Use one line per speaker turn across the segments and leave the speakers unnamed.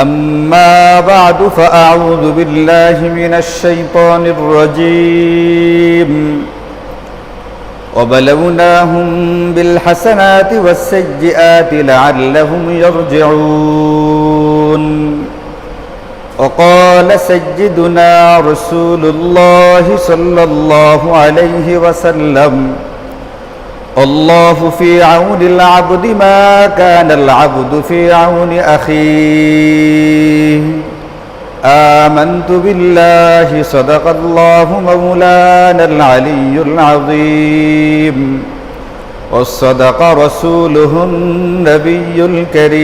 أما بعد فأعوذ بالله من الشيطان الرجيم. وبلوناهم بالحسنات والسيئات لعلهم يرجعون. وقال سيدنا رسول الله صلى الله عليه وسلم الله في عون العبد ما كان العبد في عون أخيه. آمنت بالله صدق الله مولانا العلي العظيم. وصدق رسوله النبي الكريم.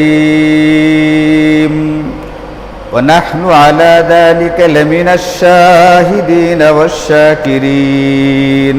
ونحن على ذلك لمن الشاهدين والشاكرين.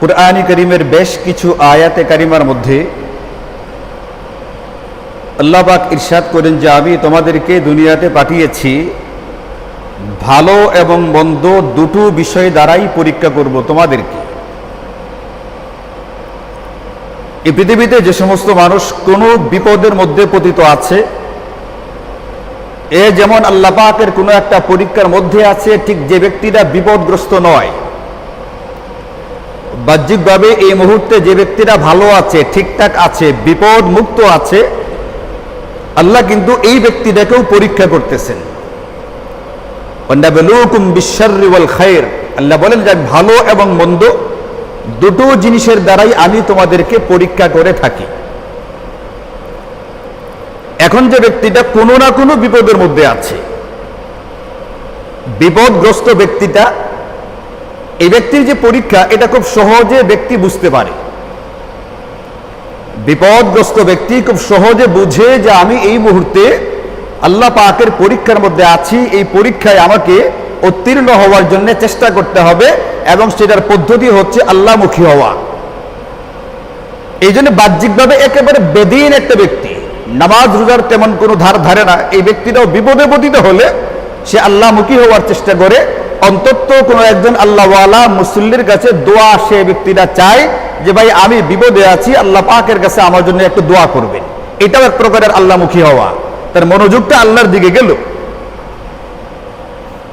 কুরআনি করিমের বেশ কিছু আয়াতে কারিমার মধ্যে আল্লাহ পাক ইরশাদ করেন যে আমি তোমাদেরকে দুনিয়াতে পাঠিয়েছি, ভালো এবং মন্দ দুটো বিষয় দ্বারাই পরীক্ষা করব তোমাদেরকে। এই পৃথিবীতে যে সমস্ত মানুষ কোনো বিপদের মধ্যে পতিত আছে, এ যেমন আল্লাহ পাকের কোনো একটা পরীক্ষার মধ্যে আছে, ঠিক যে ব্যক্তিরা বিপদগ্রস্ত নয়। বাহ্যিকভাবে এই মুহূর্তে যে ব্যক্তিরা ভালো আছে, ঠিকঠাক আছে বিপদ মুক্ত আছে, আল্লাহ কিন্তু এই ব্যক্তিটাকেও পরীক্ষা করতেছেন। খায়ের আল্লাহ বলেন যে, ভালো এবং মন্দ দুটো জিনিসের দ্বারাই আমি তোমাদেরকে পরীক্ষা করে থাকি। এখন যে ব্যক্তিটা কোনো না কোনো বিপদের মধ্যে আছে। বিপদগ্রস্ত ব্যক্তিটা এই ব্যক্তির যে পরীক্ষা, এটা খুব সহজে ব্যক্তি বুঝতে পারে। বিপদগ্রস্ত ব্যক্তি খুব সহজে বুঝে যে আমি এই মুহূর্তে আল্লাহ পাকের পরীক্ষার মধ্যে আছি, এই পরীক্ষায় আমাকে উত্তীর্ণ হওয়ার জন্য চেষ্টা করতে হবে এবং সেটার পদ্ধতি হচ্ছে আল্লাহমুখী হওয়া। এই জন্য বাহ্যিকভাবে একেবারে বেদিন একটা ব্যক্তি, নামাজ রোজার তেমন কোনো ধার ধারে না, এই ব্যক্তিটাও বিপদে পতিত হলে সে আল্লাহমুখী হওয়ার চেষ্টা করে অন্তত কোনো একজন আল্লাহওয়ালা মুসল্লির কাছে দোয়া সে ব্যক্তিরা চায় যে, ভাই, আমি বিপদে আছি, আল্লাহ পাকের কাছে আমার জন্য একটু দোয়া করবেন। এটাও এক প্রকারের আল্লাহমুখী হওয়া। তার মনোযোগটা আল্লাহর দিকে গেল।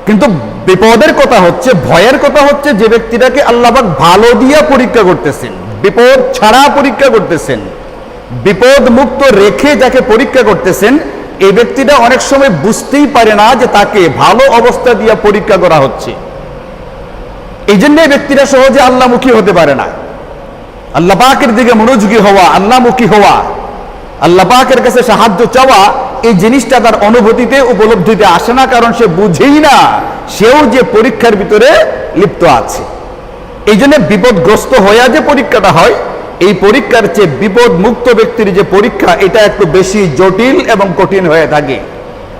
কিন্তু বিপদের কথা হচ্ছে, ভয়ের কথা হচ্ছে যে ব্যক্তিটাকে আল্লাহ ভালো দিয়া পরীক্ষা করতেছেন, বিপদ ছাড়া পরীক্ষা করতেছেন বিপদ মুক্ত রেখে যাকে পরীক্ষা করতেছেন এই ব্যক্তিটা অনেক সময় বুঝতেই পারে না যে তাকে ভালো অবস্থা দিয়ে পরীক্ষা করা হচ্ছে। এই জন্য ব্যক্তিরা সহজে আল্লাহমুখী হতে পারে না। আল্লাহ পাকের দিকে মনোযোগী হওয়া আল্লাহমুখী হওয়া, আল্লাহ পাকের কাছে সাহায্য চাওয়া, এই জিনিসটা তার অনুভূতিতে, উপলব্ধিতে আসে না, কারণ সে বুঝেই না, সেও যে পরীক্ষার ভিতরে লিপ্ত আছে। এই জন্য বিপদগ্রস্ত হইয়া যে পরীক্ষাটা হয় এই পরীক্ষার চেয়ে বিপদ মুক্ত ব্যক্তির যে পরীক্ষা, এটা একটু বেশি জটিল এবং কঠিন হয়ে থাকে।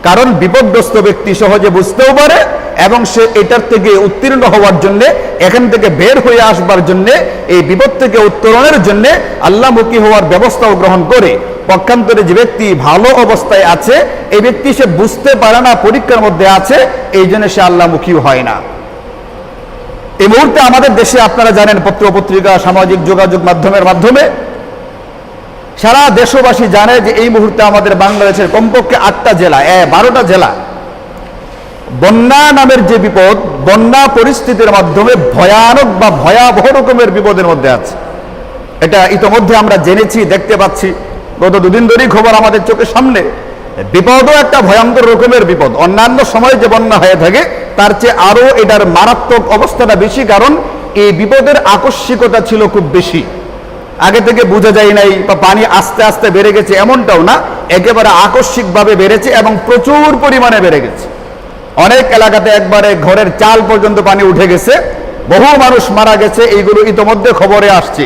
কারণ বিপদগ্রস্ত ব্যক্তি সহজে বুঝতেও পারে এবং সে এটার থেকে উত্তীর্ণ হওয়ার জন্য, এখান থেকে বের হয়ে আসবার জন্য, এই বিপদ থেকে উত্তরণের জন্য আল্লাহমুখী হওয়ার ব্যবস্থাও গ্রহণ করে। পক্ষান্তরে যে ব্যক্তি ভালো অবস্থায় আছে, এই ব্যক্তি সে বুঝতে পারে না পরীক্ষার মধ্যে আছে, এই জন্য সে আল্লাহমুখী হয় না। এই মুহূর্তে আমাদের দেশে আপনারা জানেন পত্র পত্রিকা সামাজিক যোগাযোগ মাধ্যমের মাধ্যমে সারা দেশবাসী জানে যে এই মুহূর্তে আমাদের বাংলাদেশের কমপক্ষে আটটা জেলা, এ, বারোটা জেলা বন্যা নামের যে বিপদ, বন্যা পরিস্থিতির মাধ্যমে ভয়ানক বা ভয়াবহ রকমের বিপদের মধ্যে আছে। এটা ইতোমধ্যে আমরা জেনেছি, দেখতে পাচ্ছি। গত দুদিন ধরেই খবর আমাদের চোখের সামনে। বিপদও একটা ভয়ঙ্কর রকমের বিপদ। অন্যান্য সময় যে বন্যা হয়ে থাকে, তার চেয়ে আরও এটার মারাত্মক অবস্থাটা বেশি, কারণ এই বিপদের আকস্মিকতা ছিল খুব বেশি। আগে থেকে বোঝা যায় নাই বা পানি আস্তে আস্তে বেড়ে গেছে এমনটাও না, একেবারে আকস্মিকভাবে বেড়েছে এবং প্রচুর পরিমাণে বেড়ে গেছে। অনেক এলাকাতে একবারে ঘরের চাল পর্যন্ত পানি উঠে গেছে, বহু মানুষ মারা গেছে, এইগুলো ইতোমধ্যে খবরে আসছে।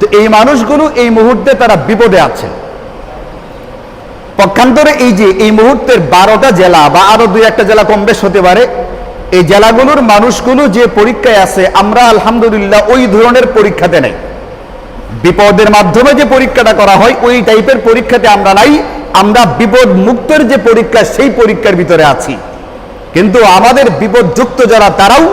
তো এই মানুষগুলো এই মুহূর্তে তারা বিপদে আছে। পক্ষান্তরে এই যে, এই মুহূর্তের বারোটা জেলা বা আরও দুই একটা জেলা কম বেশ হতে পারে, এই জেলাগুলোর মানুষগুলো যে পরীক্ষায় আছে, আমরা আলহামদুলিল্লাহ ওই ধরনের পরীক্ষাতে নেই। বিপদের মাধ্যমে যে পরীক্ষাটা করা হয়, ওই টাইপের পরীক্ষাতে আমরা নাই, আমরা বিপদ মুক্তের যে পরীক্ষা, সেই পরীক্ষার ভিতরে আছি। কিন্তু আমাদের বিপদযুক্ত যারা, তারাও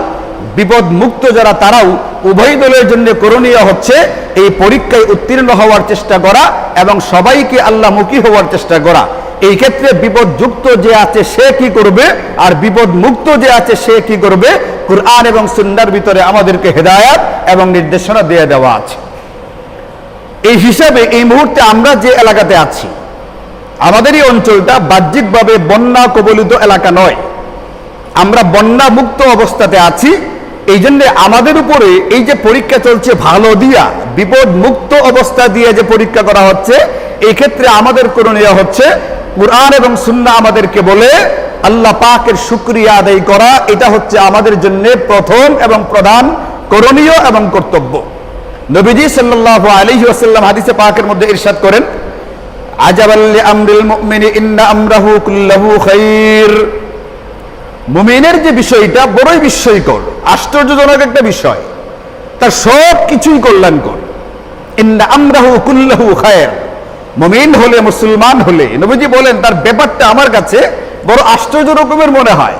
বিপদ মুক্ত যারা, তারাও উভয় দলের জন্য করণীয় হচ্ছে এই পরীক্ষায় উত্তীর্ণ হওয়ার চেষ্টা করা এবং সবাইকে আল্লাহমুখী হওয়ার চেষ্টা করা। এই ক্ষেত্রে বিপদযুক্ত যে আছে সে কি করবে আর বিপদ মুক্ত যে আছে সে কি করবে, কুরআন এবং সুন্নার ভিতরে আমাদেরকে হেদায়াত এবং নির্দেশনা দিয়ে দেওয়া আছে। এই হিসাবে এই মুহূর্তে আমরা যে এলাকাতে আছি, আমাদের এই অঞ্চলটা বাহ্যিকভাবে বন্যা কবলিত এলাকা নয়। আমরা বন্যা মুক্ত অবস্থাতে আছি এই জন্য আমাদের উপরে এই যে পরীক্ষা চলছে ভালো দিয়া, বিপদ মুক্ত অবস্থা দিয়ে যে পরীক্ষা করা হচ্ছে, এই ক্ষেত্রে আমাদের করণীয় হচ্ছে কোরআন এবং সুন্না আমাদেরকে বলে আল্লাহ পাকের শুক্রিয়া আদায় করা, এটা হচ্ছে আমাদের জন্য প্রথম এবং প্রধান করণীয় এবং কর্তব্য। নবীজি সাল্লাল্লাহু আলাইহি ওয়াসাল্লাম হাদিসে পাকের মধ্যে ইরশাদ করেন আজাবাল্লি আমরিল মুমিনি ইন্না আমরাহু কুল্লাহু খাইর। মুমিনের যে বিষয়টা বড়ই বিস্ময়কর, আশ্চর্যজনক একটা বিষয়। তার সব কিছুই কল্যাণকর। আমরাহু কুল্লাহু খায়ের। মুমিন হলে, মুসলমান হলে, নবীজি বলেন, তার ব্যাপারটা আমার কাছে বড় আশ্চর্য রকমের মনে হয়।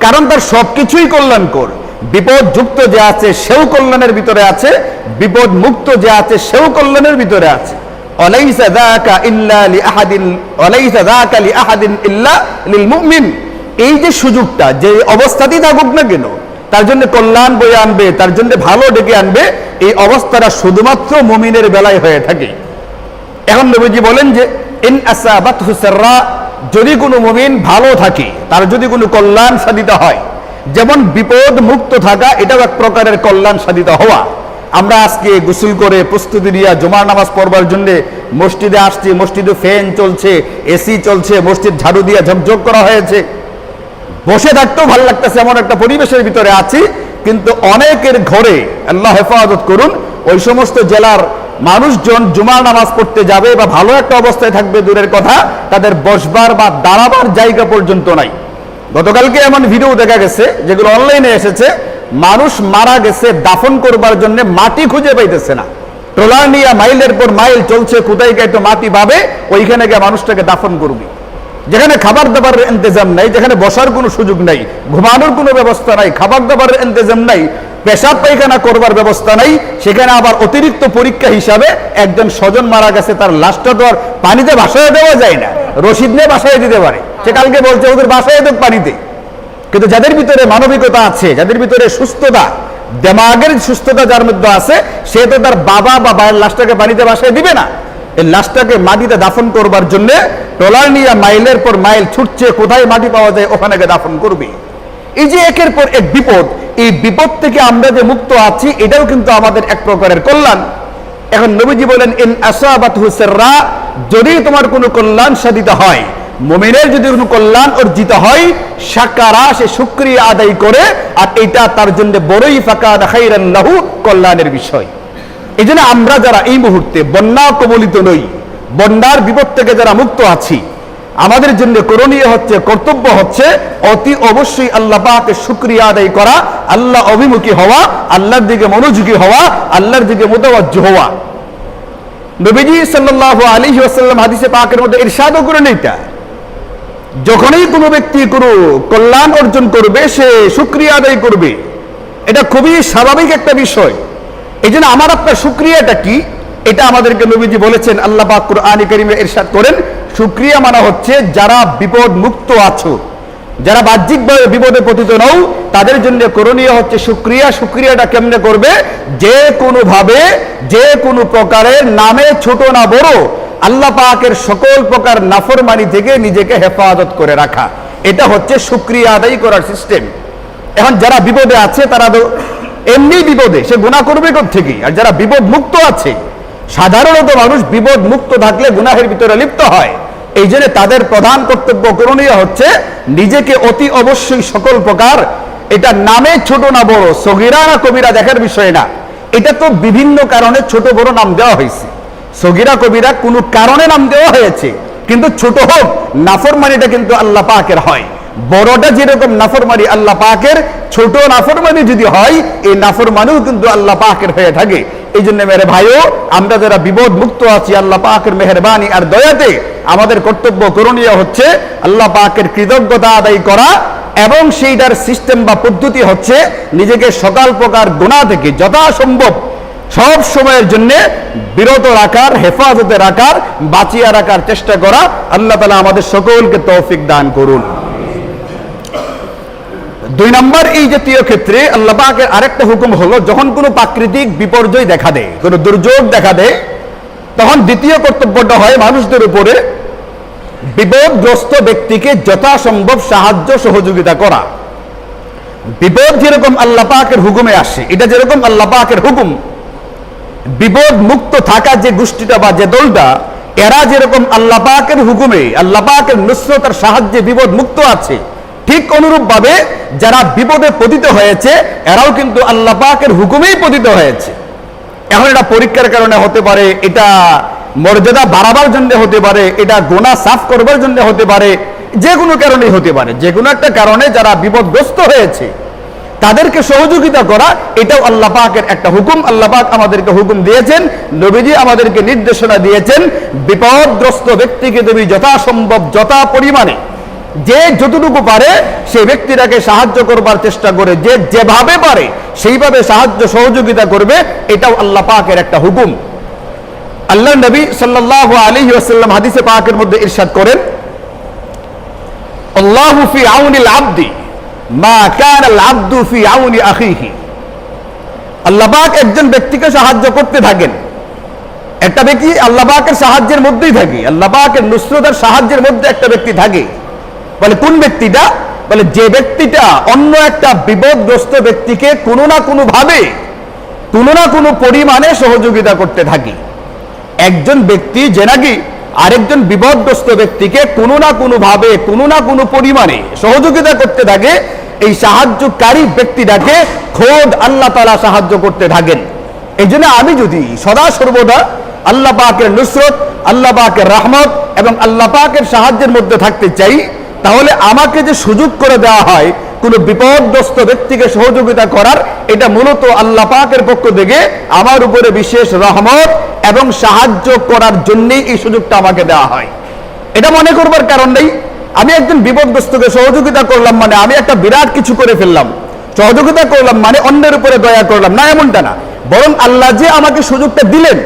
কারণ তার সবকিছুই কল্যাণকর। বিপদ যুক্ত যে আছে, সেও কল্যাণের ভিতরে আছে। বিপদ মুক্ত যে আছে, সেও কল্যাণের ভিতরে আছে। অলাইসা ইল্লা লিআহাদিন অলাইসা যাকা লিআহাদিন ইল্লা লিল মুমিন। এই যে সুযোগটা, যে অবস্থাতেই থাকুক না কেন, তার জন্য কল্যাণ বয়ে আনবে, তার জন্য ভালো ডেকে আনবে, এই অবস্থাটা শুধুমাত্র মুমিনের বেলায় হয়ে থাকে। এখন নবীজি বলেন যে, ইন আসাবাত যদি কোনো মুমিন ভালো থাকে, তার যদি কোনো কল্যাণ সাধিত হয়, যেমন বিপদ মুক্ত থাকা, এটাও এক প্রকারের কল্যাণ সাধিত হওয়া। আমরা আজকে গোসল করে প্রস্তুতি নিয়ে জমার নামাজ পড়বার জন্য মসজিদে আসছি, মসজিদে ফ্যান চলছে, এসি চলছে, মসজিদ ঝাড়ু দিয়ে ঝকঝক করা হয়েছে। বসে থাকতেও ভালো লাগতেছে, এমন একটা পরিবেশের ভিতরে আছি। কিন্তু অনেকের ঘরে, আল্লাহ হেফাজত করুন, ওই সমস্ত জেলার মানুষজন জুমার নামাজ পড়তে যাবে বা ভালো একটা অবস্থায় থাকবে, দূরের কথা, তাদের বসবার বা দাঁড়াবার জায়গা পর্যন্ত নাই। গতকালকে এমন ভিডিও দেখা গেছে, যেগুলো অনলাইনে এসেছে, মানুষ মারা গেছে দাফন করবার জন্য মাটি খুঁজে পাইতেছে না। ট্রলার নিয়ে মাইলের পর মাইল চলছে, কোথায় গিয়ে একটু মাটি পাবে, ওইখানে গিয়ে মানুষটাকে দাফন করবে। যেখানে খাবার দাবারের ইন্তজাম নাই, যেখানে বসার কোনো সুযোগ নাই, ঘুমানোর কোনো ব্যবস্থা নাই খাবার দাবারের ইন্তজাম নাই, পেশাব পায়খানা করবার ব্যবস্থা নাই, সেখানে আবার অতিরিক্ত পরীক্ষা হিসাবে একজন স্বজন মারা গেছে, তার লাশটা তো আর পানিতে ভাসায় দেওয়া যায় না, রশিদ নিয়ে বাসায় দিতে পারে। সে কালকে বলছে, ওদের বাসায় দেব পানিতে। কিন্তু যাদের ভিতরে মানবিকতা আছে, যাদের ভিতরে সুস্থতা, দেমাগের সুস্থতা যার মধ্যে আছে, সে তো তার বাবা বা মায়ের লাশটাকে পানিতে বাসায় দিবে না। এই লাশটাকে মাটিতে দাফন করবার জন্য ট্রলার নিয়ে মাইলের পর মাইল ছুটছে, কোথায় মাটি পাওয়া যায় ওখানে দাফন করবে। এই যে একের পর এক বিপদ, এই বিপদ থেকে আমরা যে মুক্ত আছি, এটাও কিন্তু আমাদের এক প্রকারের কল্যাণ। এখন নবীজি বলেন, ইন আসাবাত হুসেররা যদি তোমার কোনো কল্যাণ সাধিত হয়, মুমিনের যদি কোনো কল্যাণ অর্জিত হয়, সাকারা সে শুক্রিয়া আদায় করে, আর এটা তার জন্য বড়ই ফাঁকা দেখাইরান লাহু কল্যাণের বিষয়। এই জন্য আমরা যারা এই মুহূর্তে বন্যা কবলিত নই, বন্যার বিপদ থেকে যারা মুক্ত আছি, আমাদের জন্য করণীয় হচ্ছে, কর্তব্য হচ্ছে অতি অবশ্যই আল্লাহ পাকে শুক্রিয়া আদায় করা, আল্লাহ অভিমুখী হওয়া, আল্লাহর দিকে মনোযোগী হওয়া, আল্লাহর দিকে মোতাবাজ্য হওয়া। নবীজি সাল্লাল্লাহু আলাইহি ওয়াসাল্লাম হাদিসে পাকের মধ্যে ইরশাদও করেন এটা যখনই কোনো ব্যক্তি কোনো কল্যাণ অর্জন করবে, সে শুক্রিয়া আদায় করবে। এটা খুবই স্বাভাবিক একটা বিষয়। এই জন্য আমার আপনার শুক্রিয়াটা কি? এটা আমাদেরকে নবীজি বলেছেন, আল্লাহ পাক কুরআন কারিমে ইরশাদ করেন শুক্রিয়া মানা হচ্ছে যারা বিপদ মুক্ত আছো, যারা বাহ্যিকভাবে বিপদে পতিত নও, তাদের জন্য করণীয় হচ্ছে শুক্রিয়া শুক্রিয়াটা কেমনে করবে? যে কোনো ভাবে যে কোনো প্রকারের নামে ছোট না বড়, আল্লাহ পাকের সকল প্রকার নাফরমানি থেকে নিজেকে হেফাজত করে রাখা। এটা হচ্ছে সুক্রিয়া আদায় করার সিস্টেম এখন যারা বিপদে আছে, তারা এমনি বিপদে, সে গুণা করবে থেকে আর যারা বিপদ মুক্ত আছে, সাধারণত মানুষ বিপদ মুক্ত থাকলে গুনাহের ভিতরে লিপ্ত হয়। এই জন্য তাদের প্রধান কর্তব্য করণীয় হচ্ছে, নিজেকে অতি অবশ্যই সকল প্রকার, এটা নামে ছোট না বড়, সগিরা না কবিরা দেখার বিষয় না। এটা তো বিভিন্ন কারণে ছোট বড় নাম দেওয়া হয়েছে। সগিরা কবিরা কোনো কারণে নাম দেওয়া হয়েছে, কিন্তু ছোট হোক, নাফরমানিটা কিন্তু আল্লাহ পাকের হয়। বড়টা যেরকম নাফরমানি আল্লাহ পাকের, ছোট নাফরমানি যদি হয়, এই নাফরমানিও কিন্তু আল্লাহ পাকের হয়ে থাকে। এই জন্য মেরে ভাইও, আমরা যারা বিপদ মুক্ত আছি, আল্লাহ পাকের মেহরবানি আর দয়াতে আমাদের কর্তব্য করণীয় হচ্ছে আল্লাহ পাকের কৃতজ্ঞতা আদায় করা এবং সেইটার সিস্টেম বা পদ্ধতি হচ্ছে নিজেকে সকাল প্রকার গোনা থেকে যথাসম্ভব সব সময়ের জন্য বিরত রাখার, হেফাজতে রাখার, বাঁচিয়ে রাখার চেষ্টা করা। আল্লাহ তালা আমাদের সকলকে তৌফিক দান করুন। দুই নম্বর, এই জাতীয় ক্ষেত্রে আল্লাপাকের আরেকটা হুকুম হলো, যখন কোনো প্রাকৃতিক বিপর্যয় দেখা দেয়, কোনো দুর্যোগ দেখা দেয়, তখন দ্বিতীয় কর্তব্যটা হয় মানুষদের উপরে বিপদগ্রস্ত ব্যক্তিকে যথাসম্ভব সাহায্য, সহযোগিতা করা। বিপদ যেরকম আল্লাহ পাকের হুকুমে আসে, এটা যেরকম আল্লাহ পাকের হুকুম। বিপদ মুক্ত থাকা যে গোষ্ঠীটা বা যে দলটা, এরা যেরকম আল্লাহ পাকের হুকুমে, আল্লাহ পাকের নুসরতার সাহায্যে বিপদ মুক্ত আছে ঠিক অনুরূপ ভাবে যারা বিপদে পতিত হয়েছে, এরাও কিন্তু আল্লাহ পাকের হুকুমেই পতিত হয়েছে। এখন এটা পরীক্ষার কারণে হতে পারে, এটা মর্যাদা বাড়াবার জন্য হতে পারে, এটা গোনা সাফ করবার জন্য হতে পারে, যে কোনো কারণেই হতে পারে। যে কোনো একটা কারণে যারা বিপদগ্রস্ত হয়েছে, তাদেরকে সহযোগিতা করা, এটাও আল্লাহ পাকের একটা হুকুম। আল্লাহ পাক আমাদেরকে হুকুম দিয়েছেন, নবীজি আমাদেরকে নির্দেশনা দিয়েছেন, বিপদগ্রস্ত ব্যক্তিকে তুমি যথাসম্ভব, যথা পরিমাণে যে যতটুকু পারে সেই ব্যক্তিটাকে সাহায্য করবার চেষ্টা করে, যে যেভাবে পারে সেইভাবে সাহায্য সহযোগিতা করবে, এটাও আল্লাহ পাকের একটা হুকুম। আল্লাহ নবী সাল্লাহ আলী ওয়াসাল্লাম হাদিসে পাকের মধ্যে ইরশাদ করেন, আল্লাহু আউনিল আবদি মা কান আল আব্দু ফি আউনি আখিহি। আল্লাহ পাক একজন ব্যক্তিকে সাহায্য করতে থাকেন। একটা ব্যক্তি আল্লাহ পাকের সাহায্যের মধ্যেই থাকে, আল্লাহ পাকের নুসরতের সাহায্যের মধ্যে একটা ব্যক্তি থাকে। বলে কোন ব্যক্তিটা? বলে যে ব্যক্তিটা অন্য একটা বিপদগ্রস্ত ব্যক্তিকে কোনো না কোনো ভাবে কোনো না কোনো পরিমাণে সহযোগিতা করতে থাকি। একজন ব্যক্তি যে নাকি আরেকজন বিপদগ্রস্ত ব্যক্তিকে কোনো না কোনো ভাবে কোনো না কোনো পরিমাণে সহযোগিতা করতে থাকে, এই সাহায্যকারী ব্যক্তিটাকে খোদ আল্লাহ তালা সাহায্য করতে থাকেন। এই জন্য আমি যদি সদা সর্বদা আল্লাহ পাকের নুসরত, আল্লাহ পাকের রহমত এবং আল্লাহ পাকের সাহায্যের মধ্যে থাকতে চাই তাহলে আমাকে যে সুযোগ করে দেওয়া হয় কোন বিপদগ্রস্ত ব্যক্তিকে সহযোগিতা করার, এটা মূলত আল্লাহ পাকের পক্ষ থেকে আমার উপরে বিশেষ রহমত এবং সাহায্য করার জন্যই এই সুযোগটা আমাকে দেওয়া হয়। এটা মনে করবার কারণ নেই, আমি একজন বিপদগ্রস্তকে সহযোগিতা করলাম মানে আমি একটা বিরাট কিছু করে ফেললাম। সহযোগিতা করলাম মানে অন্যের উপরে দয়া করলাম, না এমনটা না। বরং আল্লাহ যে আমাকে সুযোগটা দিলেন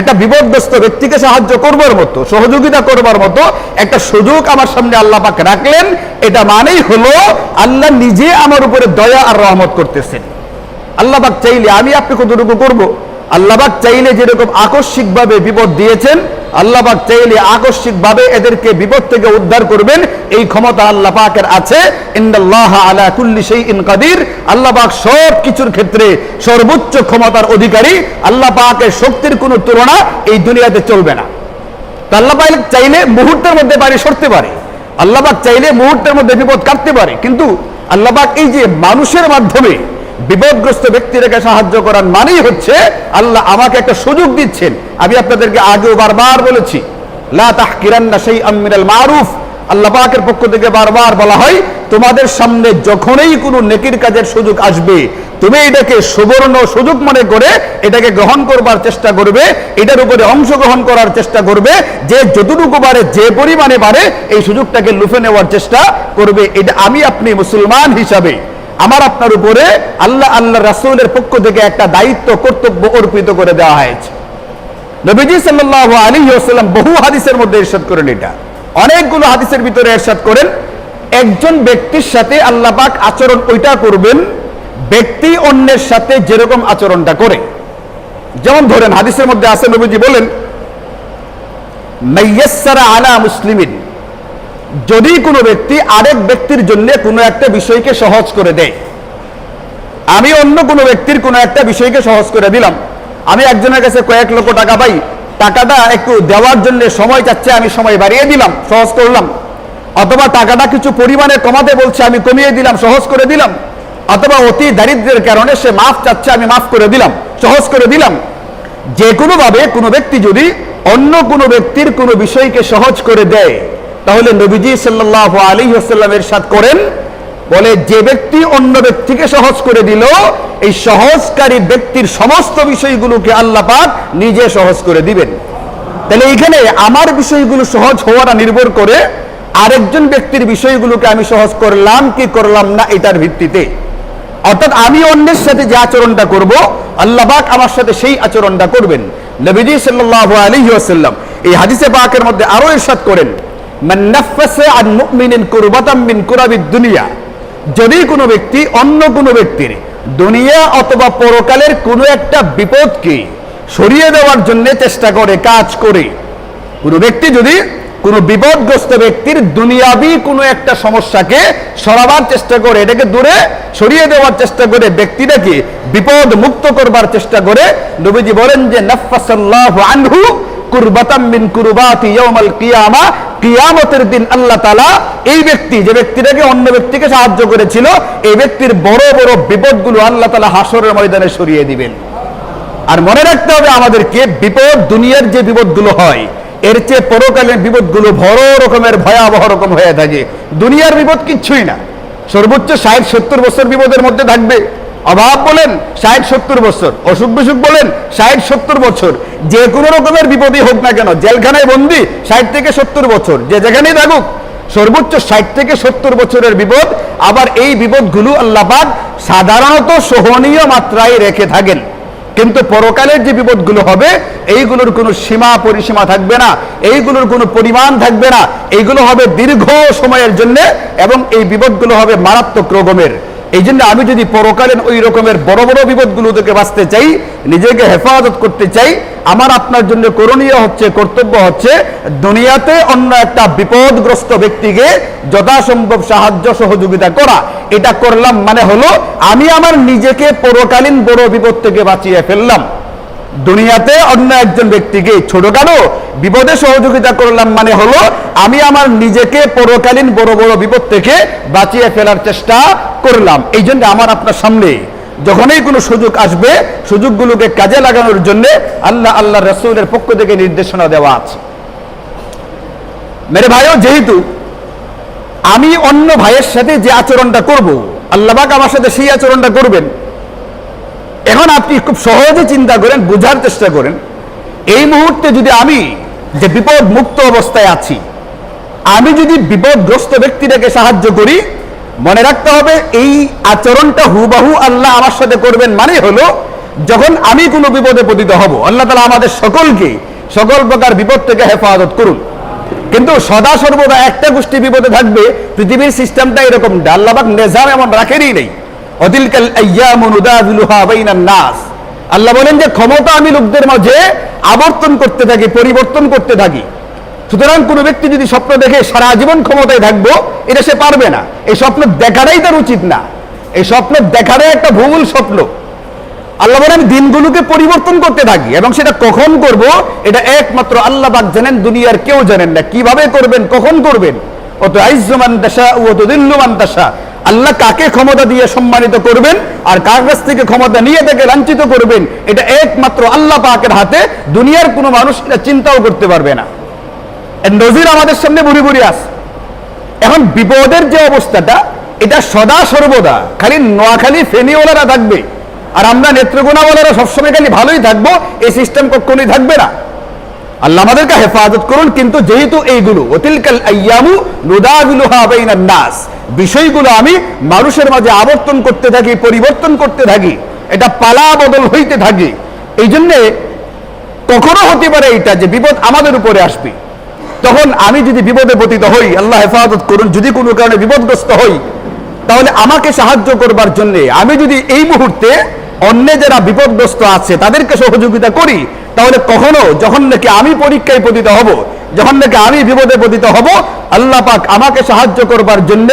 একটা বিপদগ্রস্ত ব্যক্তিকে সাহায্য করবার মতো, সহযোগিতা করবার মতো একটা সুযোগ আমার সামনে আল্লাহ পাক রাখলেন। এটা মানেই হলো আল্লাহ নিজে আমার উপরে দয়া আর রহমত করতেছেন। আল্লাহ পাক চাইলে আমি আপনি কতটুকু করব, আল্লাহ পাক চাইলে যেরকম আকস্মিকভাবে বিপদ দিয়েছেন আল্লাহ পাক চাইলে আকস্মিকভাবে এদেরকে বিপদ থেকে উদ্ধার করবেন। এই ক্ষমতা আল্লাহ পাকের আছে। ইন্দাল্লাহ আলা কুল্লি শাইইন কাদির। আল্লাহ পাক সব কিছুর ক্ষেত্রে সর্বোচ্চ ক্ষমতার অধিকারী। আল্লাহ পাকের শক্তির কোনো তুলনা এই দুনিয়াতে চলবে না। তো চাইলে মুহূর্তের মধ্যে পারে সরতে পারে। আল্লাহ পাক চাইলে মুহূর্তের মধ্যে বিপদ কাটতে পারে। কিন্তু আল্লাহ পাক এই যে মানুষের মাধ্যমে বিপদগ্রস্ত ব্যক্তিটাকে সাহায্য করার মানেই হচ্ছে আল্লাহ আমাকে একটা সুযোগ দিচ্ছেন। আমি আপনাদেরকে আগেও বারবার বলেছি, লা সেই আমিরাল মারুফ। আল্লাহ পাকের পক্ষ থেকে বারবার বলা হয়, তোমাদের সামনে যখনই কোনো নেকির কাজের সুযোগ আসবে, তুমি এটাকে সুবর্ণ সুযোগ মনে করে এটাকে গ্রহণ করবার চেষ্টা করবে, এটার উপরে অংশগ্রহণ করার চেষ্টা করবে, যে যতটুকু পারে, যে পরিমাণে পারে, এই সুযোগটাকে লুফে নেওয়ার চেষ্টা করবে। এটা আমি আপনি মুসলমান হিসাবে আমার আপনার উপরে আল্লাহ আল্লাহ রাসূলের পক্ষ থেকে একটা দায়িত্ব, কর্তব্য অর্পিত করে দেওয়া হয়েছে। নবীজি সাল্লাল্লাহু আলাইহি ওয়াসাল্লাম বহু হাদিসের মধ্যে ইরশাদ করেন এটা। অনেকগুলো হাদিসের ভিতরে ইরশাদ করেন। একজন ব্যক্তির সাথে আল্লাহ পাক আচরণ ওইটা করবেন, ব্যক্তি অন্যের সাথে যেরকম আচরণটা করে। যেমন ধরেন, হাদিসের মধ্যে আছে, নবীজি বলেন, মাইয়াসসারা আলা মুসলিমিন। যদি কোনো ব্যক্তি আরেক ব্যক্তির জন্য কোনো একটা বিষয়কে সহজ করে দেয়, আমি অন্য কোনো ব্যক্তির কোনো একটা বিষয়কে সহজ করে দিলাম, আমি একজনের কাছে কয়েক লক্ষ টাকা পাই, টাকাটা একটু দেওয়ার জন্য সময় চাচ্ছে, আমি সময় বাড়িয়ে দিলাম, সহজ করলাম। অথবা টাকাটা কিছু পরিমাণে কমাতে বলছে, আমি কমিয়ে দিলাম, সহজ করে দিলাম। অথবা অতি দারিদ্রের কারণে সে মাফ চাচ্ছে, আমি মাফ করে দিলাম, সহজ করে দিলাম। যে কোনোভাবে কোনো ব্যক্তি যদি অন্য কোনো ব্যক্তির কোনো বিষয়কে সহজ করে দেয় তাহলে নবীজি সাল্লাহ আলী আসাল্লামের সাথ করেন, বলে যে ব্যক্তি অন্য ব্যক্তিকে সহজ করে দিল, এই সহজকারী ব্যক্তির সমস্ত বিষয়গুলোকে আল্লাহ পাক নিজে সহজ করে দিবেন। তাহলে এখানে আমার বিষয়গুলো সহজ হওয়াটা নির্ভর করে আরেকজন ব্যক্তির বিষয়গুলোকে আমি সহজ করলাম কি করলাম না এটার ভিত্তিতে। অর্থাৎ আমি অন্যের সাথে যে আচরণটা করব, আল্লাহ পাক আমার সাথে সেই আচরণটা করবেন। নবীজি সাল্লাল্লাহু আলাইহি ওয়াসাল্লাম এই হাদিসে পাকের মধ্যে আরও ইরশাদ করেন দুনিয়া। যদি কোনো ব্যক্তি অন্য কোনো ব্যক্তির দুনিয়া অথবা পরকালের কোনো একটা বিপদকে সরিয়ে দেওয়ার জন্য চেষ্টা করে, কাজ করে, কোনো ব্যক্তি যদি কোনো বিপদগ্রস্ত ব্যক্তির দুনিয়াবি কোনো একটা সমস্যাকে সরাবার চেষ্টা করে, এটাকে দূরে সরিয়ে দেওয়ার চেষ্টা করে, ব্যক্তিটাকে বিপদ মুক্ত করবার চেষ্টা করে, নবীজি বলেন যে, নাফাসাল্লাহু আনহু কুরবাতাম মিন কুরবাতি ইয়াউমাল কিয়ামা কিয়ামতের দিন আল্লাহ তালা এই ব্যক্তি, যে ব্যক্তিটাকে অন্য ব্যক্তিকে সাহায্য করেছিল, এই ব্যক্তির বড় বড় বিপদগুলো আল্লাহ তালা হাসরের ময়দানে সরিয়ে দিবেন। আর মনে রাখতে হবে আমাদেরকে বিপদ দুনিয়ার যে বিপদগুলো হয়, এর চেয়ে পরকালীন বিপদগুলো বড় রকমের ভয়াবহ রকম হয়ে থাকে। দুনিয়ার বিপদ কিচ্ছুই না। সর্বোচ্চ ষাট, সত্তর বছর বিপদের মধ্যে থাকবে। অভাব বলেন ষাট, সত্তর বছর। অসুখ বিসুখ বলেন ষাট, সত্তর বছর। যে কোনো রকমের বিপদই হোক না কেন, জেলখানায় বন্দি ষাট থেকে সত্তর বছর। যে যেখানেই থাকুক, সর্বোচ্চ ষাট থেকে সত্তর বছরের বিপদ, আবার এই বিপদগুলো আল্লাপাক সাধারণত সহনীয় মাত্রায় রেখে থাকেন। কিন্তু পরকালের যে বিপদগুলো হবে, এইগুলোর কোনো সীমা পরিসীমা থাকবে না, এইগুলোর কোনো পরিমাণ থাকবে না। এইগুলো হবে দীর্ঘ সময়ের জন্য এবং এই বিপদগুলো হবে মারাত্মক রকমের। এই জন্য আমি যদি পরকালীন ওই রকমের বড় বড় বিপদগুলো থেকে বাঁচতে চাই, নিজেকে হেফাজত করতে চাই, আমার আপনার জন্য করণীয় হচ্ছে, কর্তব্য হচ্ছে, দুনিয়াতে অন্য একটা বিপদগ্রস্ত ব্যক্তিকে যথাসম্ভব সাহায্য সহযোগিতা করা। এটা করলাম মানে হলো, আমি আমার নিজেকে পরকালীন বড় বিপদ থেকে বাঁচিয়ে ফেললাম। দুনিয়াতে অন্য একজন ব্যক্তিকে ছোটখাটো বিপদে সহযোগিতা করলাম মানে হলো, আমি আমার নিজেকে পরকালীন বড় বড় বিপদ থেকে বাঁচিয়ে ফেলার চেষ্টা করলাম, এই জন্য আমার আপনার সামনে যখনই কোনো সুযোগ আসবে, সুযোগগুলোকে কাজে লাগানোর জন্য আল্লাহ আল্লাহ রসুলের পক্ষ থেকে নির্দেশনা দেওয়া আছে। মেরে ভাইও, যেহেতু আমি অন্য ভাইয়ের সাথে যে আচরণটা করব আল্লাহবাক আমার সাথে সেই আচরণটা করবেন। এখন আপনি খুব সহজে চিন্তা করেন, বোঝার চেষ্টা করেন, এই মুহূর্তে যদি আমি যে বিপদ মুক্ত অবস্থায় আছি, আমি যদি বিপদগ্রস্ত ব্যক্তিটাকে সাহায্য করি মনে রাখতে হবে, এই আচরণটা হুবাহু আল্লাহ আমার সাথে করবেন মানে হলো, যখন আমি কোনো বিপদে পতিত হব, আল্লাহ তালা আমাদের সকলকে সকল প্রকার বিপদ থেকে হেফাজত করুন। কিন্তু সদা সর্বদা একটা গোষ্ঠী বিপদে থাকবে, পৃথিবীর সিস্টেমটা এরকম আল্লাহবাক নেজাম এমন রাখেনই নেই। আইয়ামু নাস। আল্লাহ বলেন যে, ক্ষমতা আমি লোকদের মাঝে আবর্তন করতে থাকি, পরিবর্তন করতে থাকি। সুতরাং কোন ব্যক্তি যদি স্বপ্ন দেখে সারা জীবন ক্ষমতায় থাকব, এটা সে পারবে না। এই স্বপ্ন দেখাটাই তার উচিত না। এই স্বপ্ন দেখাটাই একটা ভুল স্বপ্ন। আল্লাহ বলেন দিনগুলোকে পরিবর্তন করতে থাকি এবং সেটা কখন করব, এটা একমাত্র আল্লাহ পাক জানেন, দুনিয়ার কেউ জানেন না। কীভাবে করবেন, কখন করবেন? অত আইজমান দাসা ও অত দিল্লুমান দাসা আল্লাহ কাকে ক্ষমতা দিয়ে সম্মানিত করবেন আর কার কাছ থেকে ক্ষমতা নিয়ে তাকে লাঞ্ছিত করবেন, এটা একমাত্র আল্লাহ পাকের হাতে। দুনিয়ার কোনো মানুষ এটা চিন্তাও করতে পারবে না। নজির আমাদের সামনে বুড়ি বুড়ি আস এখন বিপদের যে অবস্থাটা, এটা সদা সর্বদা। খালি নোয়াখালী ফেনিওয়ালারা থাকবে, আর আমরা নেত্রকোনাওয়ালারা সবসময় খালি ভালোই থাকব, এই সিস্টেম কখনোই থাকবে না। আল্লাহ আমাদেরকে হেফাজত করুন, কিন্তু যেহেতু এইগুলো অতিলকাল আইয়ামু নাস, বিষয়গুলো আমি মানুষের মাঝে আবর্তন করতে থাকি, পরিবর্তন করতে থাকি, এটা পালা বদল হইতে থাকে। এই জন্যে কখনো হতে পারে এটা যে বিপদ আমাদের উপরে আসবে। তখন আমি যদি বিপদে পতিত হই, আল্লাহ হেফাজত করুন, যদি কোনো কারণে বিপদগ্রস্ত হই, তাহলে আমাকে সাহায্য করবার জন্য আমি যদি এই মুহূর্তে অন্য যারা বিপদগ্রস্ত আছে, তাদেরকে সহযোগিতা করি, তাহলে কখনো, যখন নাকি আমি পরীক্ষায় পতিত হব যখন নাকি আমি বিপদে পতিত হব। আল্লাহ পাক আমাকে সাহায্য করবার জন্য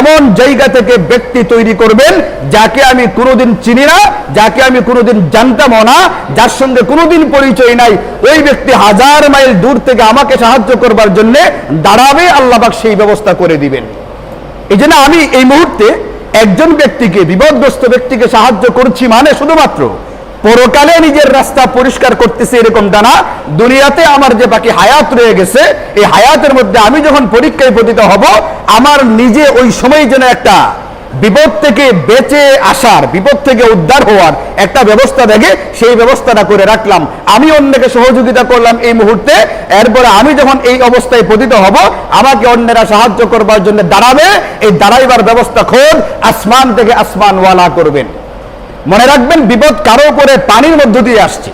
এমন জায়গা থেকে ব্যক্তি তৈরি করবেন যাকে আমি কোনোদিন চিনি না, যাকে আমি কোনোদিন জানতামও না, যার সঙ্গে কোনোদিন পরিচয় নাই। ওই ব্যক্তি হাজার মাইল দূর থেকে আমাকে সাহায্য করবার জন্য দাঁড়াবে, আল্লাহ পাক সেই ব্যবস্থা করে দিবেন। এই আমি এই মুহূর্তে একজন ব্যক্তিকে, বিপদগ্রস্ত ব্যক্তিকে সাহায্য করছি মানে শুধুমাত্র পরকালে নিজের রাস্তা পরিষ্কার করতেছে এরকম দানা, দুনিয়াতে আমার যে বাকি হায়াত রয়ে গেছে, এই হায়াতের মধ্যে আমি যখন পরীক্ষায় পতিত হব, আমার নিজে ওই সময় যেন একটা বিপদ থেকে বেঁচে আসার, বিপদ থেকে উদ্ধার হওয়ার একটা ব্যবস্থা দেখে সেই ব্যবস্থাটা করে রাখলাম। আমি অন্যকে সহযোগিতা করলাম এই মুহূর্তে, এরপরে আমি যখন এই অবস্থায় পতিত হব, আমাকে অন্যরা সাহায্য করবার জন্য দাঁড়াবে, এই দাঁড়াইবার ব্যবস্থা খোঁজ আসমান থেকে আসমানওয়ালা করবেন। মনে রাখবেন, বিপদ কারও উপরে পানির মধ্য দিয়ে আসছে।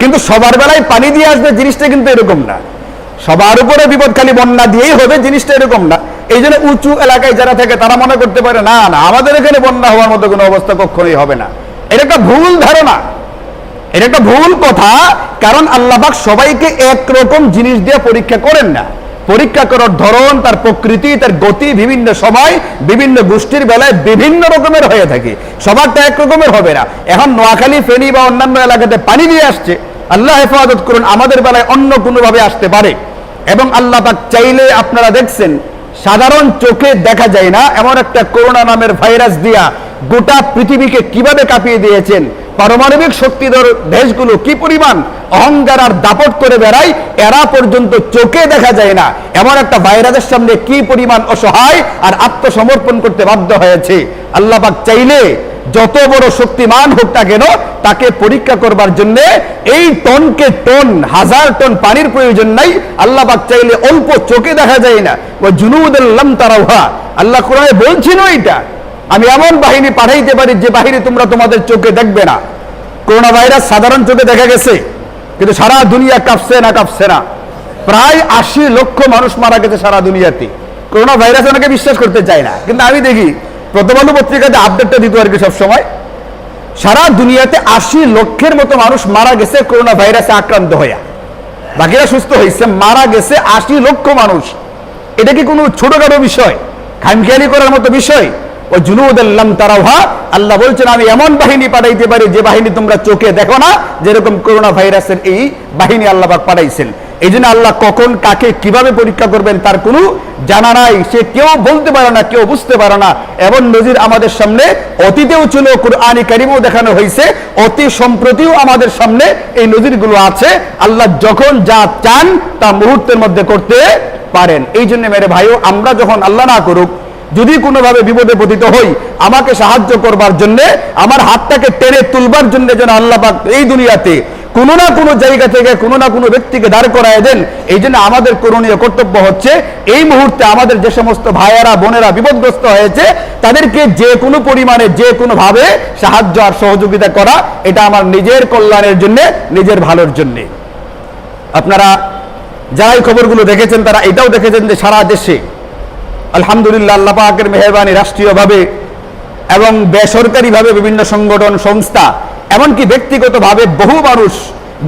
কিন্তু সবার বেলায় পানি দিয়ে আসবে জিনিসটা কিন্তু এরকম না। সবার উপরে বিপদ খালি বন্যা দিয়েই হবে, জিনিসটা এরকম না। এই জন্য উঁচু এলাকায় যারা থাকে, তারা মনে করতে পারে, না না, আমাদের এখানে বন্যা হওয়ার মতো কোনো অবস্থা কখনোই হবে না। এটা একটা ভুল ধারণা। এটা একটা ভুল কথা, কারণ আল্লাহবাক সবাইকে একরকম জিনিস দিয়ে পরীক্ষা করেন না। পরীক্ষা করার ধরন, তার প্রকৃতি, তার গতি বিভিন্ন সময়, বিভিন্ন গোষ্ঠীর বেলায় বিভিন্ন রকমের হয়ে থাকে। সবারটা এক রকমের হবে না। এখন নোয়াখালী, ফেনী বা অন্যান্য এলাকাতে পানি দিয়ে আসছে। আল্লাহ হেফাজত করুন, আমাদের বেলায় অন্য কোনোভাবে আসতে পারে। এবং আল্লাহ পাক চাইলে আপনারা দেখছেন, সাধারণ চোখে দেখা যায় না, এমন একটা করোনা নামের ভাইরাস দিয়া গোটা পৃথিবীকে কীভাবে কাঁপিয়ে দিয়েছেন। পারমাণবিক শক্তিধর দেশগুলো কি পরিমাণ অহংকার আর দাপট করে বেড়ায়, এরা পর্যন্ত চোখে দেখা যায় না। এমন একটা ভাইরাসের সামনে কি পরিমাণ অসহায় আর আত্মসমর্পণ করতে বাধ্য হয়েছে। আল্লাহ পাক চাইলে যত বড় শক্তিমান হোক না কেন, তাকে পরীক্ষা করবার জন্য এই টনকে টন, হাজার টন পানির প্রয়োজন নাই। আল্লাহ চাইলে অল্প চোখে দেখা যায় না। ও জুনুদুল্লাম তারাউহা। আল্লাহ কোরআনে বলছিল এটা আমি এমন বাহিনী পাঠাইতে পারি যে বাহিনী তোমরা তোমাদের চোখে দেখবে না। করোনা ভাইরাস সাধারণ চোখে দেখা গেছে, কিন্তু সারা দুনিয়া কাঁপছে না কাঁপছে না। প্রায় আশি লক্ষ মানুষ মারা গেছে সারা দুনিয়াতে। করোনা ভাইরাস অনেকে বিশ্বাস করতে চায় না, কিন্তু আমি দেখি প্রথম আলু পত্রিকাতে আপডেটটা দিত আর কি সবসময়। সারা দুনিয়াতে আশি লক্ষের মতো মানুষ মারা গেছে করোনা ভাইরাসে আক্রান্ত হইয়া। বাকিরা সুস্থ হয়েছে মারা গেছে আশি লক্ষ মানুষ। এটা কি কোনো ছোটখাটো বিষয়? খামখেয়ালি করার মতো বিষয়? ও জুনুদাল্লাম তারাহা আল্লাহ বলছেন, আমি এমন বাহিনী পাঠাইতে পারি যে বাহিনী তোমরা চোখে দেখো না, যেরকম করোনা ভাইরাসের এই বাহিনী পাঠাইছেন। এই জন্য আল্লাহ কখন, কাকে কীভাবে পরীক্ষা করবেন তার কোনো জানা নাই। সে কেউ বলতে পারে না, কেউ বুঝতে পারে না। এমন নজির আমাদের সামনে, অতীতেও ছিল কোরআনী কারিমও দেখানো হয়েছে অতি সম্প্রতিও আমাদের সামনে এই নজিরগুলো আছে। আল্লাহ যখন যা চান তা মুহূর্তের মধ্যে করতে পারেন। এই জন্য মেরে ভাইও, আমরা যখন আল্লাহ না করুক যদি কোনোভাবে বিপদে পতিত হই, আমাকে সাহায্য করবার জন্য, আমার হাতটাকে টেনে তুলবার জন্য যেন আল্লাহ পাক এই দুনিয়াতে কোনো না কোনো জায়গা থেকে, কোনো না কোনো ব্যক্তিকে দাঁড় করায় দেন। এই জন্য আমাদের করণীয় কর্তব্য হচ্ছে, এই মুহূর্তে আমাদের যে সমস্ত ভাইয়েরা, বোনেরা বিপদগ্রস্ত হয়েছে, তাদেরকে যে কোনো পরিমাণে, যে কোনো ভাবে সাহায্য আর সহযোগিতা করা, এটা আমার নিজের কল্যাণের জন্য, নিজের ভালোর জন্যে। আপনারা যারা এই খবরগুলো দেখেছেন, তারা এটাও দেখেছেন যে সারা দেশে আলহামদুলিল্লাহ, আল্লাহ পাকের মেহরবানি রাষ্ট্রীয়ভাবে এবং বেসরকারিভাবে বিভিন্ন সংগঠন, সংস্থা, এমনকি ব্যক্তিগতভাবে বহু মানুষ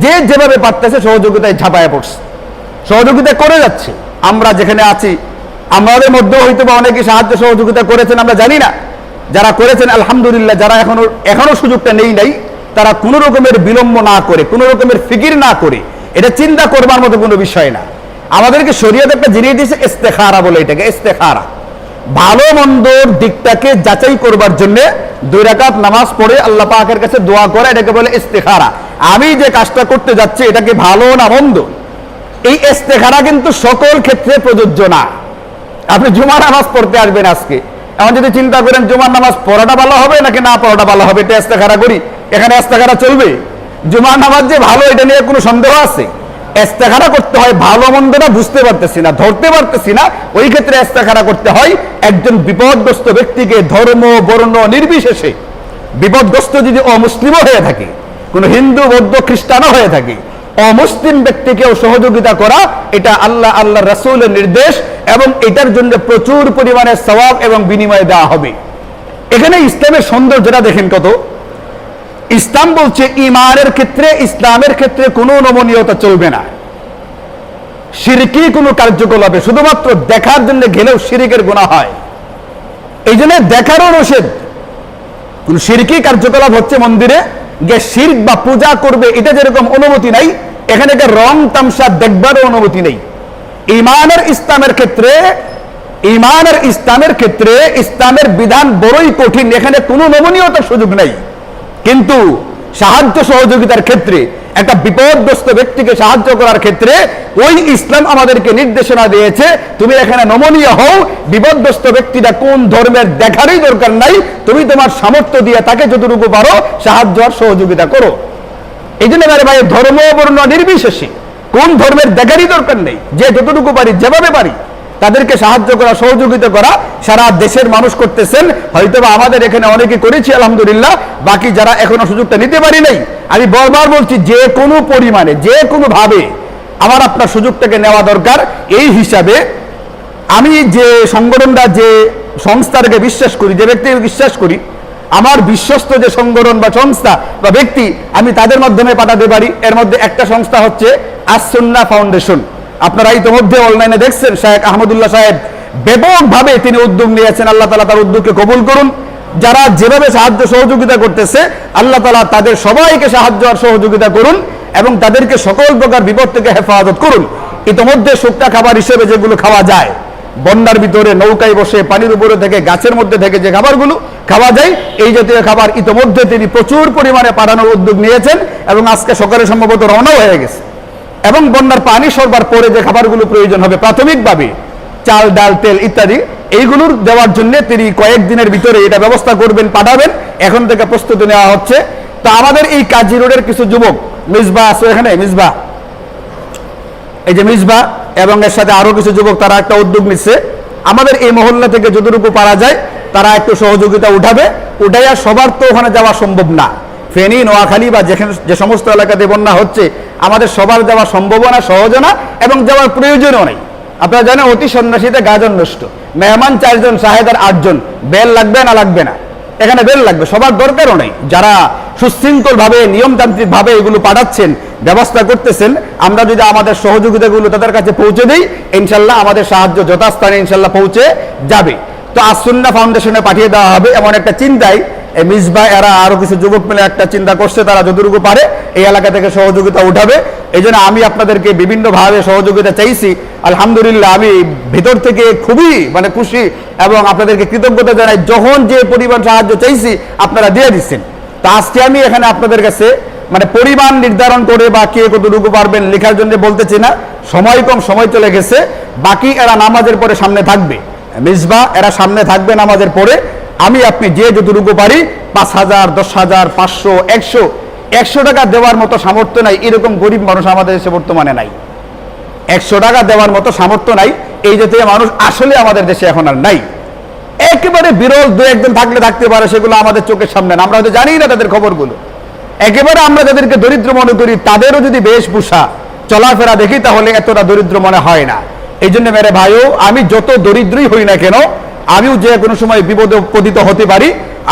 যে যেভাবে পারতেছে সহযোগিতায় ঝাঁপায় পড়ছে। সহযোগিতা করে যাচ্ছে। আমরা যেখানে আছি, আমাদের মধ্যেও হয়তো বা অনেকে সাহায্য, সহযোগিতা করেছেন, আমরা জানি না। যারা করেছেন, আলহামদুলিল্লাহ, যারা এখনও এখনও সুযোগটা নেই নাই, তারা কোনো রকমের বিলম্ব না করে, কোনো রকমের ফিকির না করে, এটা চিন্তা করবার মতো কোনো বিষয় না। আমাদেরকে শরীয়ত একটা জিনিস দিয়েছে, ইস্তেখারা বলে এটাকে, ইস্তেখারা। ভালো মন্দর দিকটাকে যাচাই করবার জন্য দুই রাকাত নামাজ পড়ে আল্লাহ পাকের কাছে দোয়া করে, এটাকে বলে ইস্তেখারা। আমি যে কাজটা করতে যাচ্ছি এটাকে ভালো না মন্দ? এই ইস্তেখারা কিন্তু সকল ক্ষেত্রে প্রযোজ্য না। আপনি জুমার নামাজ পড়তে আসবেন আজকে। এখন যদি চিন্তা করেন জুমার নামাজ পড়াটা ভালো হবে নাকি না পড়াটা ভালো হবে, এটা ইস্তেখারা করি। এখানে ইস্তেখারা চলবে। জুমার নামাজ যে ভালো, এটা নিয়ে কোনো সন্দেহ আছে? ইস্তেখারা করতে হয়, ভালো মন্দটা বুঝতে পারতেছি না, ধরতে পারতেছি না। ওই ক্ষেত্রে ইস্তেখারা করতে হয়, একজন বিপদগ্রস্ত ব্যক্তিকে ধর্ম, বর্ণ নির্বিশেষে বিপদগ্রস্ত যদি অমুসলিমও হয়ে থাকে, কোনো হিন্দু, বৌদ্ধ, খ্রিস্টানও হয়ে থাকে, অমুসলিম ব্যক্তিকেও সহযোগিতা করা, এটা আল্লাহ আল্লাহ রাসূলের নির্দেশ এবং এটার জন্য প্রচুর পরিমাণে সওয়াব এবং বিনিময় দেওয়া হবে। এখানে ইসলামের সৌন্দর্যটা দেখেন কত। ইসলাম বলছে ইমানের ক্ষেত্রে, ইসলামের ক্ষেত্রে কোনো নমনীয়তা চলবে না। সিরকি কোনো কার্যকলাপে শুধুমাত্র দেখার জন্য গেলেও শিরিকের গুণা হয়। এই জন্য দেখারও রসেদ কোন সিরকি কার্যকলাপ হচ্ছে মন্দিরে গে শির্ক বা পূজা করবে, এটা যেরকম অনুমতি নাই, এখানে রং তামসা দেখবারও অনুমতি নেই। ইমানের ইসলামের ক্ষেত্রে ইমানের ইসলামের ক্ষেত্রে, ইসলামের বিধান বড়ই কঠিন, এখানে কোনো নমনীয়তার সুযোগ নেই। কিন্তু সাহায্য সহযোগিতার ক্ষেত্রে, একটা বিপদগ্রস্ত ব্যক্তিকে সাহায্য করার ক্ষেত্রে ওই ইসলাম আমাদেরকে নির্দেশনা দিয়েছে, তুমি এখানে নমনীয় হও, বিপদগ্রস্ত ব্যক্তিটা কোন ধর্মের দেখারই দরকার নাই, তুমি তোমার সামর্থ্য দিয়ে তাকে যতটুকু পারো সাহায্য আর সহযোগিতা করো। এই জন্য ভাই ধর্ম বর্ণ নির্বিশেষে কোন ধর্মের দেখারই দরকার নেই, যে যতটুকু পারি যেভাবে পারি তাদেরকে সাহায্য করা, সহযোগিতা করা সারা দেশের মানুষ করতেছেন। হয়তো আমাদের এখানে অনেকে করেছি, আলহামদুলিল্লাহ। বাকি যারা এখনও সুযোগটা নিতে পারি নাই, আমি বারবার বলছি, যে কোনো পরিমাণে, যে কোনো ভাবে আমার আপনার সুযোগটাকে নেওয়া দরকার। এই হিসাবে আমি যে সংগঠনটা, যে সংস্থাটাকে বিশ্বাস করি, যে ব্যক্তিকে বিশ্বাস করি, আমার বিশ্বস্ত যে সংগঠন বা সংস্থা বা ব্যক্তি, আমি তাদের মাধ্যমে পাঠাতে পারি। এর মধ্যে একটা সংস্থা হচ্ছে আসন্না ফাউন্ডেশন। আপনারা ইতিমধ্যে অনলাইনে দেখছেন শাহেখ আহমদুল্লাহ সাহেব ব্যাপকভাবে তিনি উদ্যোগ নিয়েছেন। আল্লাহ তালা তার উদ্যোগকে কবুল করুন। যারা যেভাবে সাহায্য সহযোগিতা করতেছে, আল্লাহ তালা তাদের সবাইকে সাহায্য আর সহযোগিতা করুন এবং তাদেরকে সকল প্রকার বিপদ থেকে হেফাজত করুন। ইতিমধ্যে শুক্তা খাবার হিসেবে যেগুলো খাওয়া যায়, বন্যার ভিতরে নৌকায় বসে পানির উপরে থেকে গাছের মধ্যে থেকে যে খাবারগুলো খাওয়া যায়, এই জাতীয় খাবার ইতিমধ্যে তিনি প্রচুর পরিমাণে পাঠানোর উদ্যোগ নিয়েছেন এবং আজকে সকালে সম্ভবত রওনাও হয়ে গেছে। এবং বন্যার পানি সরবার পরে যে খাবারগুলো প্রয়োজন হবে প্রাথমিকভাবে, চাল, ডাল, তেল ইত্যাদি, এইগুলোর দেওয়ার জন্য তিনি কয়েকদিনের ভিতরে এটা ব্যবস্থা করবেন, পাঠাবেন। এখন থেকে প্রস্তুতি নেওয়া হচ্ছে। তো আমাদের এই কাজী রোডের কিছু যুবক, মিসবা আছে এখানে? মিসবা? এই যে মিসবা এবং এর সাথে আরও কিছু যুবক, তারা একটা উদ্যোগ নিচ্ছে। আমাদের এই মহল্লা থেকে যতটুকু পারা যায়, তারা একটু সহযোগিতা উঠাবে। উঠাইয়া সবার তো ওখানে যাওয়া সম্ভব না। ফেনী, নোয়াখালী বা যেখানে যে সমস্ত এলাকাতে বন্যা হচ্ছে, আমাদের সবার যাওয়া সম্ভব না সহজ না এবং যাওয়ার প্রয়োজনও নেই। আপনারা জানেন অতি সন্ন্যাসীতে গাজন নষ্ট। মেহমান চারজন সাহেদার আটজন। বেল লাগবে না লাগবে না। এখানে বেল লাগবে, সবার দরকারও নেই। যারা সুশৃঙ্খল ভাবে নিয়মতান্ত্রিক ভাবে এগুলো পাঠাচ্ছেন, ব্যবস্থা করতেছেন, আমরা যদি আমাদের সহযোগিতাগুলো তাদের কাছে পৌঁছে দিই, ইনশাল্লাহ আমাদের সাহায্য যথাস্থানে ইনশাল্লাহ পৌঁছে যাবে। তো আসুন্না ফাউন্ডেশনে পাঠিয়ে দেওয়া হবে এমন একটা চিন্তাই এই মিসবা এরা আরও কিছু যুবক মিলে একটা চিন্তা করছে, তারা যতটুকু পারে এই এলাকা থেকে সহযোগিতা উঠাবে। এই জন্য আমি আপনাদেরকে বিভিন্নভাবে সহযোগিতা চাইছি। আলহামদুলিল্লাহ, আমি ভেতর থেকে খুবই মানে খুশি এবং আপনাদেরকে কৃতজ্ঞতা জানাই। যখন যে পরিমাণ সাহায্য চাইছি, আপনারা দিয়ে দিচ্ছেন। তা আজকে আমি এখানে আপনাদের কাছে মানে পরিমাণ নির্ধারণ করে বা কে কতটুকু পারবেন লেখার জন্য বলতেছি না। সময় কম, সময় চলে গেছে। বাকি এরা নামাজের পরে সামনে থাকবে। মিসবা এরা সামনে থাকবে নামাজের পরে। আমি আপনি যে যতটুকু পারি, পাঁচ হাজার, দশ হাজার, পাঁচশো, একশো একশো টাকা দেওয়ার মতো সামর্থ্য নাই, এরকম গরিব মানুষ আমাদের দেশে বর্তমানে নাই। একশো টাকা দেওয়ার মতো সামর্থ্য নাই, এই জাতীয় মানুষ আসলে আমাদের দেশে এখন আর নাই। একেবারে বিরল দু একজন থাকলে থাকতে পারে, সেগুলো আমাদের চোখের সামনে আমরা হয়তো জানি না তাদের খবরগুলো। একেবারে আমরা যাদেরকে দরিদ্র মনে করি, তাদেরও যদি বেশভূষা চলাফেরা দেখি, তাহলে এতটা দরিদ্র মনে হয় না। এই জন্য মেরে ভাইও, আমি যত দরিদ্রই হই না কেন আমিও যে কোনো সময় বিপদে পতিত হতে পারি।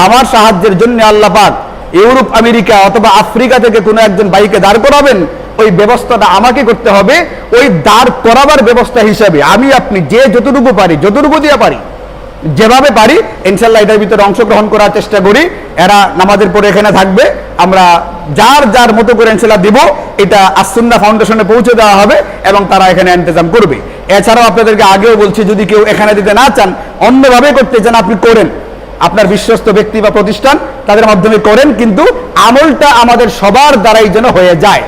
আমার সাহায্যের জন্য আল্লাহ পাক ইউরোপ, আমেরিকা অথবা আফ্রিকা থেকে কোনো একজন বাইকে দাঁড় করাবেন। ওই ব্যবস্থাটা আমাকে করতে হবে। ওই দাঁড় করাবার ব্যবস্থা হিসাবে আমি আপনি যে যতটুকু পারি, যতটুকু দিয়ে পারি, যেভাবে পারি ইনশাল্লাহ এটার ভিতরে অংশগ্রহণ করার চেষ্টা করি। এরা নামাজের পরে এখানে থাকবে। আমরা যার যার মতো করে ইনশাল্লাহ দিব, এটা আসুন্না ফাউন্ডেশনে পৌঁছে দেওয়া হবে এবং তারা এখানে ইন্তজাম করবে। এছাড়াও আপনাদেরকে আগেও বলছি, যদি কেউ এখানে দিতে না চান, অন্যভাবে করতে চান, আপনি করেন। আপনার বিশ্বস্ত ব্যক্তি বা প্রতিষ্ঠান তাদের মাধ্যমে করেন, কিন্তু আমলটা আমাদের সবার দ্বারাই যেন হয়ে যায়।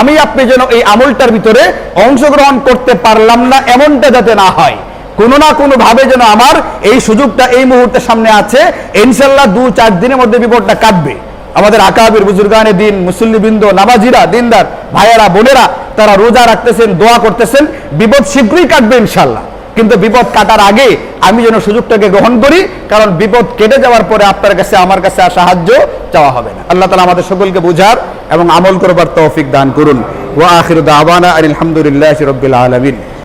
আমি আপনি যেন এই আমলটার ভিতরে অংশগ্রহণ করতে পারলাম না, এমনটা যাতে না হয়। কোনো না কোনো ভাবে যেন আমার এই সুযোগটা এই মুহূর্তে সামনে আছে ইনশাল্লাহ দু চার দিনের মধ্যে বিপদটা কাটবে। আমাদের আকাবির, বুজুর্গানে দিন, মুসল্লিবৃন্দ, নামাজিরা, দিনদার, ভাইয়ারা, বোনেরা তারা রোজা রাখতেছেন, দোয়া করতেছেন, বিপদ শীঘ্রই কাটবে ইনশাল্লাহ কিন্তু বিপদ কাটার আগে আমি যেন সুযোগটাকে গ্রহণ করি, কারণ বিপদ কেটে যাওয়ার পরে আপনার কাছে, আমার কাছে আর সাহায্য চাওয়া হবে না। আল্লাহ তালা আমাদের সকলকে বুঝার এবং আমল করবার তৌফিক দান করুন। ওয়া আখির দাওয়ানা আলহামদুলিল্লাহ রবিল আলমিন।